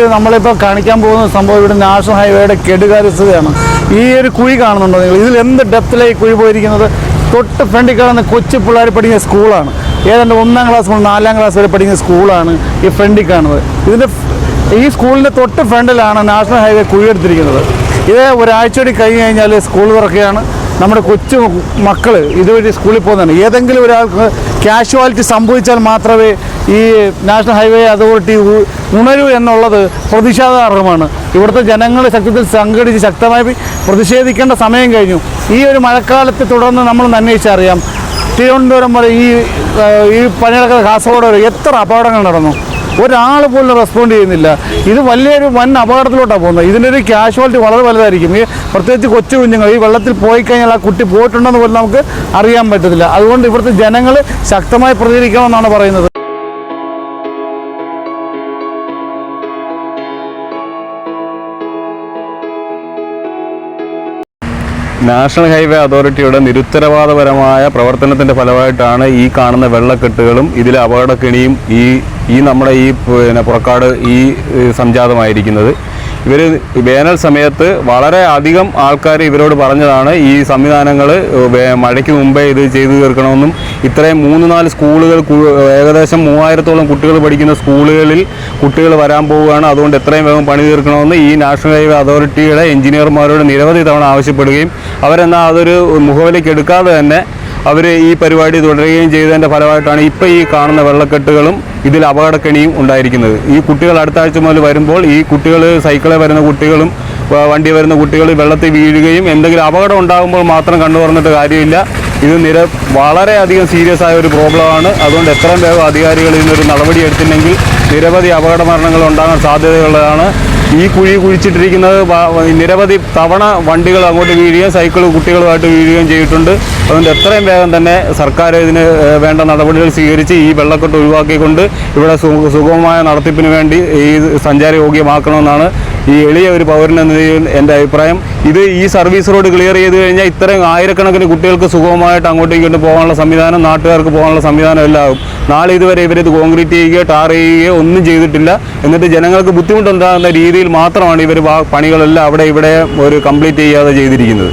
നമ്മളിപ്പോൾ കാണിക്കാൻ പോകുന്ന സംഭവം ഇവിടെ നാഷണൽ ഹൈവേയുടെ കെടുകാര്യസ്ഥതയാണ് ഈ ഒരു കുഴി കാണുന്നുണ്ടോ നിങ്ങൾ? ഇതിൽ എന്ത് ഡെപ്തിലാണ് കുഴി പോയിരിക്കുന്നത്? തൊട്ട് ഫ്രണ്ടിൽ കാണുന്ന കൊച്ചു പിള്ളേർ പഠിക്കുന്ന സ്കൂളാണ്. ഏതാണ്ട് ഒന്നാം ക്ലാസ് മുതൽ നാലാം ക്ലാസ് വരെ പഠിക്കുന്ന സ്കൂളാണ് ഈ ഫ്രണ്ടിൽ കാണുന്നത്. ഇതിന്റെ ഈ സ്കൂളിന്റെ തൊട്ട് ഫ്രണ്ടിലാണ് നാഷണൽ ഹൈവേ കുഴിയെടുത്തിരിക്കുന്നത് ഇത് ഒരാഴ്ച കൂടി കഴിഞ്ഞ് കഴിഞ്ഞാൽ സ്കൂൾ തുറക്കുകയാണ്. നമ്മുടെ കൊച്ചു മക്കൾ ഇതുവഴി സ്കൂളിൽ പോകുന്നതാണ്. ഏതെങ്കിലും ഒരാൾക്ക് കാഷ്വാലിറ്റി സംഭവിച്ചാൽ മാത്രമേ ഈ നാഷണൽ ഹൈവേ അതോറിറ്റി ഉണരൂ എന്നുള്ളത് പ്രതിഷേധാർഹമാണ്. ഇവിടുത്തെ ജനങ്ങൾ ശക്തത്തിൽ സംഘടിച്ച് ശക്തമായി പ്രതിഷേധിക്കേണ്ട സമയം കഴിഞ്ഞു. ഈ ഒരു മഴക്കാലത്തെ തുടർന്ന് നമ്മൾ അന്വേഷിച്ചറിയാം തിരുവനന്തപുരം വരെ ഈ ഈ പണികളൊക്കെ കാസർഗോഡ് വരെ എത്ര അപകടങ്ങൾ നടന്നു. ഒരാൾ പോലും റെസ്പോണ്ട് ചെയ്യുന്നില്ല. ഇത് വലിയൊരു വൻ അപകടത്തിലോട്ടാണ് പോകുന്നത്. ഇതിന്റെ ഒരു കാഷ്വാലിറ്റി വളരെ വലുതായിരിക്കും. ഈ പ്രത്യേകിച്ച് കൊച്ചു കുഞ്ഞുങ്ങൾ ഈ വെള്ളത്തിൽ പോയി കഴിഞ്ഞാൽ ആ കുട്ടി പോയിട്ടുണ്ടെന്ന് പോലും നമുക്ക് അറിയാൻ പറ്റത്തില്ല. അതുകൊണ്ട് ഇവിടുത്തെ ജനങ്ങൾ ശക്തമായി പ്രതികരിക്കണമെന്നാണ് പറയുന്നത്. നാഷണൽ ഹൈവേ അതോറിറ്റിയുടെ നിരുത്തരവാദപരമായ പ്രവർത്തനത്തിന്റെ ഫലമായിട്ടാണ് ഈ കാണുന്ന വെള്ളക്കെട്ടുകളും ഇതിലെ അപകടക്കെണിയും ഈ ഈ നമ്മുടെ ഈ പിന്നെ പുറക്കാട് ഈ സംജാതമായിരിക്കുന്നത്. ഇവർ വേനൽ സമയത്ത് വളരെ അധികം ആൾക്കാർ ഇവരോട് പറഞ്ഞതാണ് ഈ സംവിധാനങ്ങൾ മഴയ്ക്ക് മുമ്പേ ഇത് ചെയ്തു തീർക്കണമെന്നും ഇത്രയും മൂന്ന് നാല് സ്കൂളുകൾ ഏകദേശം മൂവായിരത്തോളം കുട്ടികൾ പഠിക്കുന്ന സ്കൂളുകളിൽ കുട്ടികൾ വരാൻ പോവുകയാണ്. അതുകൊണ്ട് എത്രയും വേഗം പണി തീർക്കണമെന്ന് ഈ നാഷണൽ ഹൈവേ അതോറിറ്റിയുടെ എഞ്ചിനീയർമാരോട് നിരവധി തവണ ആവശ്യപ്പെടുകയും അവരെന്നാൽ അതൊരു മുഖവിലേക്ക് എടുക്കാതെ തന്നെ അവർ ഈ പരിപാടി തുടരുകയും ചെയ്തതിന്റെ ഫലമായിട്ടാണ് ഇപ്പോൾ ഈ കാണുന്ന വെള്ളക്കെട്ടുകളും ഇതിൽ അപകടക്കെണിയും ഉണ്ടായിരിക്കുന്നത്. ഈ കുട്ടികൾ അടുത്ത ആഴ്ച മുതൽ വരുമ്പോൾ ഈ കുട്ടികൾ സൈക്കിളിൽ വരുന്ന കുട്ടികളും വണ്ടി വരുന്ന കുട്ടികൾ വെള്ളത്തിൽ വീഴുകയും എന്തെങ്കിലും അപകടം ഉണ്ടാകുമ്പോൾ മാത്രം കണ്ടു പറഞ്ഞിട്ട് കാര്യമില്ല. ഇത് നിര വളരെയധികം സീരിയസ് ആയ ഒരു പ്രോബ്ലമാണ് അതുകൊണ്ട് എത്രയും വേഗം അധികാരികൾ ഇതിനൊരു നടപടി എടുത്തില്ലെങ്കിൽ നിരവധി അപകട മരണങ്ങൾ ഉണ്ടാകാൻ സാധ്യതയുള്ളതാണ്. ഈ കുഴി കുഴിച്ചിട്ടിരിക്കുന്നത് നിരവധി തവണ വണ്ടികൾ അങ്ങോട്ട് വീഴുകയും സൈക്കിൾ കുട്ടികളുമായിട്ട് വീഴുകയും ചെയ്തിട്ടുണ്ട്. അതുകൊണ്ട് എത്രയും വേഗം തന്നെ സർക്കാർ ഇതിന് വേണ്ട നടപടികൾ സ്വീകരിച്ച് ഈ വെള്ളക്കെട്ട് ഒഴിവാക്കിക്കൊണ്ട് ഇവിടെ സുഗമമായ നടത്തിപ്പിന് വേണ്ടി ഈ സഞ്ചാര യോഗ്യമാക്കണമെന്നാണ് ഈ എളിയ ഒരു പൗരൻ എന്ന നിലയിൽ എന്റെ അഭിപ്രായം. ഇത് ഈ സർവീസ് റോഡ് ക്ലിയർ ചെയ്ത് കഴിഞ്ഞാൽ ഇത്രയും ആയിരക്കണക്കിന് കുട്ടികൾക്ക് സുഖമായിട്ട് അങ്ങോട്ടും ഇങ്ങോട്ടും പോകാനുള്ള സംവിധാനം നാട്ടുകാർക്ക് പോകാനുള്ള സംവിധാനം എല്ലാം ആകും നാളെ ഇതുവരെ ഇവരിത് കോൺക്രീറ്റ് ചെയ്യുകയോ ടാർ ചെയ്യുകയോ ഒന്നും ചെയ്തിട്ടില്ല. എന്നിട്ട് ജനങ്ങൾക്ക് ബുദ്ധിമുട്ടുണ്ടാകുന്ന രീതിയിൽ മാത്രമാണ് ഇവർ പണികളെല്ലാം അവിടെ ഇവിടെ ഒരു കംപ്ലീറ്റ് ചെയ്യാതെ ചെയ്തിരിക്കുന്നത്.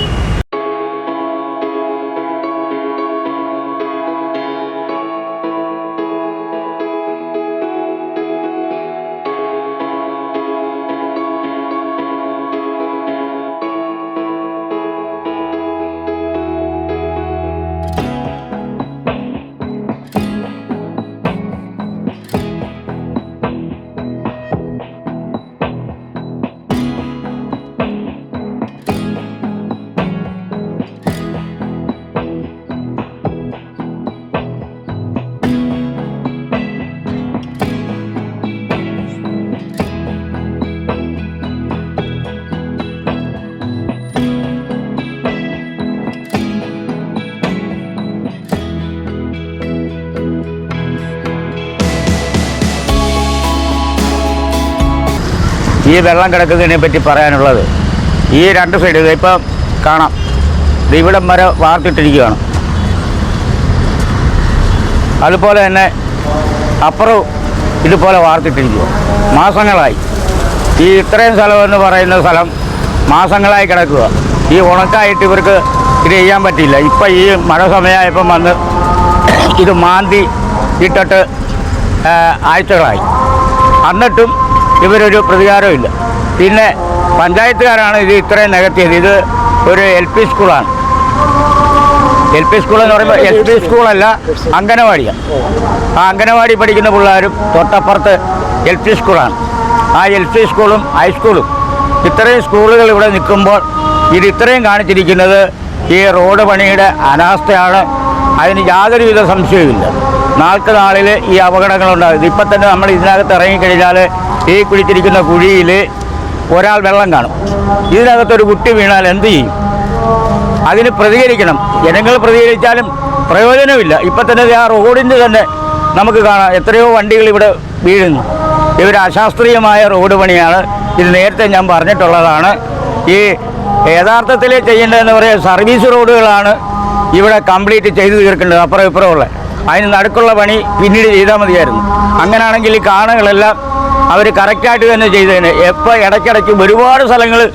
ഈ വെള്ളം കിടക്കുന്നതിനെ പറ്റി പറയാനുള്ളത് ഈ രണ്ട് സൈഡ് ഇപ്പം കാണാം. ഇവിടം വരെ വാർത്തിട്ടിരിക്കുകയാണ്. അതുപോലെ തന്നെ അപ്പുറവും ഇതുപോലെ വാർത്തിട്ടിരിക്കുക. മാസങ്ങളായി. ഈ ഇത്രയും സ്ഥലം എന്ന് പറയുന്ന സ്ഥലം മാസങ്ങളായി കിടക്കുക. ഈ ഉണക്കായിട്ട് ഇവർക്ക് ഇത് ചെയ്യാൻ പറ്റിയില്ല. ഇപ്പം ഈ മഴ സമയമായപ്പം വന്ന് ഇത് മാന്തി ഇട്ടിട്ട് ആഴ്ചകളായി. എന്നിട്ടും ഇവരൊരു പ്രതികാരമില്ല പിന്നെ പഞ്ചായത്തുകാരാണ് ഇത് ഇത്രയും നികത്തിയത്. ഇത് ഒരു എൽ പി സ്കൂളാണ്. എൽ പി സ്കൂൾ എന്ന് പറയുമ്പോൾ എൽ പി സ്കൂളല്ല അംഗനവാടിയാണ് ആ അംഗനവാടി പഠിക്കുന്ന പിള്ളേരും തൊട്ടപ്പുറത്ത് എൽ പി സ്കൂളാണ്. ആ എൽ പി സ്കൂളും ഹൈസ്കൂളും ഇത്രയും സ്കൂളുകൾ ഇവിടെ നിൽക്കുമ്പോൾ ഇത് ഇത്രയും കാണിച്ചിരിക്കുന്നത് ഈ റോഡ് പണിയുടെ അനാസ്ഥയാണ്. അതിന് യാതൊരുവിധ സംശയവുമില്ല. നാൾക്ക് നാളിൽ ഈ അപകടങ്ങളുണ്ടാകും. ഇപ്പം തന്നെ നമ്മൾ ഇതിനകത്ത് ഇറങ്ങിക്കഴിഞ്ഞാൽ ഈ കുഴിച്ചിരിക്കുന്ന കുഴിയിൽ ഒരാൾ വെള്ളം കാണും. ഇതിനകത്തൊരു കുട്ടി വീണാൽ എന്ത് ചെയ്യും? അതിന് പ്രതികരിക്കണം. ജനങ്ങൾ പ്രതികരിച്ചാലും പ്രയോജനമില്ല. ഇപ്പം തന്നെ ആ റോഡിന്റെ തന്നെ നമുക്ക് കാണാം. എത്രയോ വണ്ടികൾ ഇവിടെ വീഴുന്നു. ഇവർ അശാസ്ത്രീയമായ റോഡ് പണിയാണ്. ഇത് നേരത്തെ ഞാൻ പറഞ്ഞിട്ടുള്ളതാണ്. ഈ യഥാർത്ഥത്തിൽ ചെയ്യേണ്ടതെന്ന് പറയുക സർവീസ് റോഡുകളാണ് ഇവിടെ കംപ്ലീറ്റ് ചെയ്തു തീർക്കേണ്ടത്. അപ്പുറം ഇപ്പുറമുള്ള അതിന് നടുക്കുള്ള പണി പിന്നീട് ചെയ്താൽ മതിയായിരുന്നു. അങ്ങനെയാണെങ്കിൽ ഈ കാണുകളെല്ലാം അവർ കറക്റ്റായിട്ട് തന്നെ ചെയ്തതിന് എപ്പോൾ ഇടയ്ക്കിടയ്ക്ക് ഒരുപാട് സ്ഥലങ്ങൾ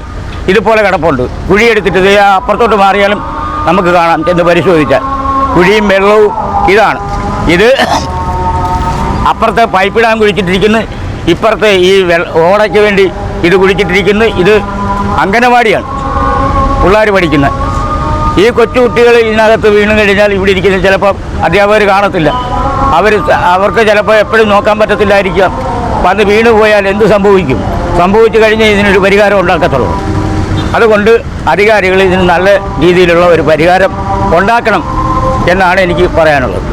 ഇതുപോലെ കിടപ്പുണ്ട്. കുഴിയെടുത്തിട്ട് അപ്പുറത്തോട്ട് മാറിയാലും നമുക്ക് കാണാം എന്ന് പരിശോധിച്ചാൽ. കുഴിയും വെള്ളവും ഇതാണ്. ഇത് അപ്പുറത്തെ പൈപ്പ് കുഴിച്ചിട്ടിരിക്കുന്നു. ഇപ്പുറത്തെ ഈ ഓടയ്ക്ക് വേണ്ടി ഇത് കുഴിച്ചിട്ടിരിക്കുന്നു. ഇത് അംഗനവാടിയാണ്. പിള്ളേർ പഠിക്കുന്നത് ഈ കൊച്ചുകുട്ടികൾ ഇതിനകത്ത് വീണ് കഴിഞ്ഞാൽ ഇവിടെ ഇരിക്കുന്ന ചിലപ്പോൾ അധ്യാപകർ കാണത്തില്ല. അവർ അവർക്ക് ചിലപ്പോൾ എപ്പോഴും നോക്കാൻ പറ്റത്തില്ലായിരിക്കാം. വന്ന് വീണ് പോയാൽ എന്ത് സംഭവിക്കും? സംഭവിച്ചു കഴിഞ്ഞാൽ ഇതിനൊരു പരിഹാരം ഉണ്ടാക്കത്തുള്ളൂ. അതുകൊണ്ട് അധികാരികൾ ഇതിന് നല്ല രീതിയിലുള്ള ഒരു പരിഹാരം ഉണ്ടാക്കണം എന്നാണ് എനിക്ക് പറയാനുള്ളത്.